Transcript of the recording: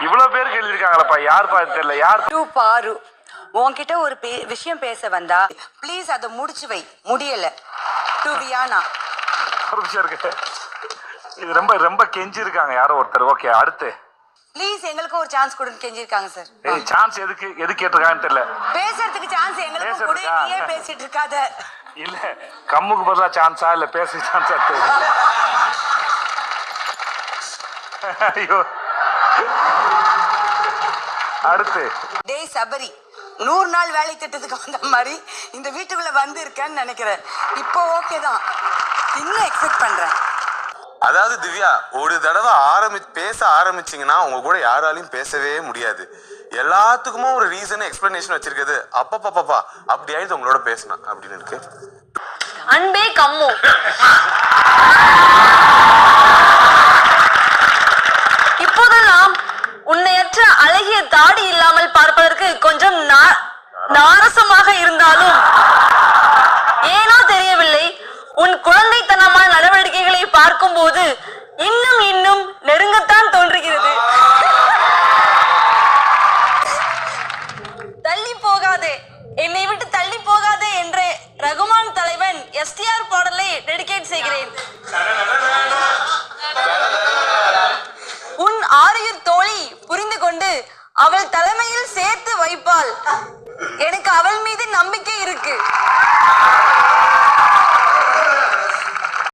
இவ்வளவு பேருக்கு எழுதிருக்காங்களப்பா யாருப்பா இது தெரியல? யார் டு பாரு. உன்கிட்ட ஒரு பே- விஷயம் பேச வந்தா ப்ளீஸ் அதை முடிச்சு வை. முடியல. டு வியானா ஒரு நிமிஷம் இருக்கு. இது ரொம்ப ரொம்ப கெஞ்சி இருக்காங்க யாரோ ஒருத்தர். ஓகே அடுத்து. ப்ளீஸ் எங்களுக்கு ஒரு சான்ஸ் கொடுன்னு கெஞ்சிருக்காங்க சார் ஏய் சான்ஸ் எதுக்கு எது கேட்டிருக்காங்கன்னு தெரியல. பேசுறதுக்கு சான்ஸ் எங்களுக்கு கொடு. பேசுறதுக்கா? நீயே பேசிட்டு இருக்காத. இல்ல கம்முக்கு பதிலா சான்ஸா இல்ல பேச சான்ஸா தெரியல ஐயோ. அடுத்து. டேய் சபரி நூறு நாள் வேலை திட்டத்துக்கு வந்த மாதிரி இந்த வீட்டுக்குள்ள வந்து இருக்கேன்னு நினைக்கிறேன். இப்போ ஓகே தான். இன்னும் எக்ஸ்பெக்ட் பண்றேன். அதாவது திவ்யா ஒரு தடவை ஆரம்பி பேச ஆரம்பிச்சீங்கன்னா உங்க கூட யாராலையும் பேசவே முடியாது. எல்லாத்துக்குமே ஒரு ரீசன் எக்ஸ்பிளனேஷன் வச்சிருக்குது. அப்பப்பப்பா அப்படி ஆயிடுது உங்களோட பேசினா. அப்படின்னு இருக்கு. அன்பே கம்மு. இப்போதெல்லாம் உன்னையற்ற அழகிய தாடி இல்லாமல் பார்ப்பதற்கு கொஞ்சம் நாரசமாக இருந்தாலும். ஏனோ தெரியவில்லை உன் குழந்தைத்தனமான நடவடிக்கைகளை பார்க்கும் போது இன்னும் இன்னும் நெருங்கத்தான் தோன்றுகிறது. தள்ளி போகாதே. அவள் தலைமையில் சேர்த்து வைப்பாள். எனக்கு அவள் மீது நம்பிக்கை இருக்கு.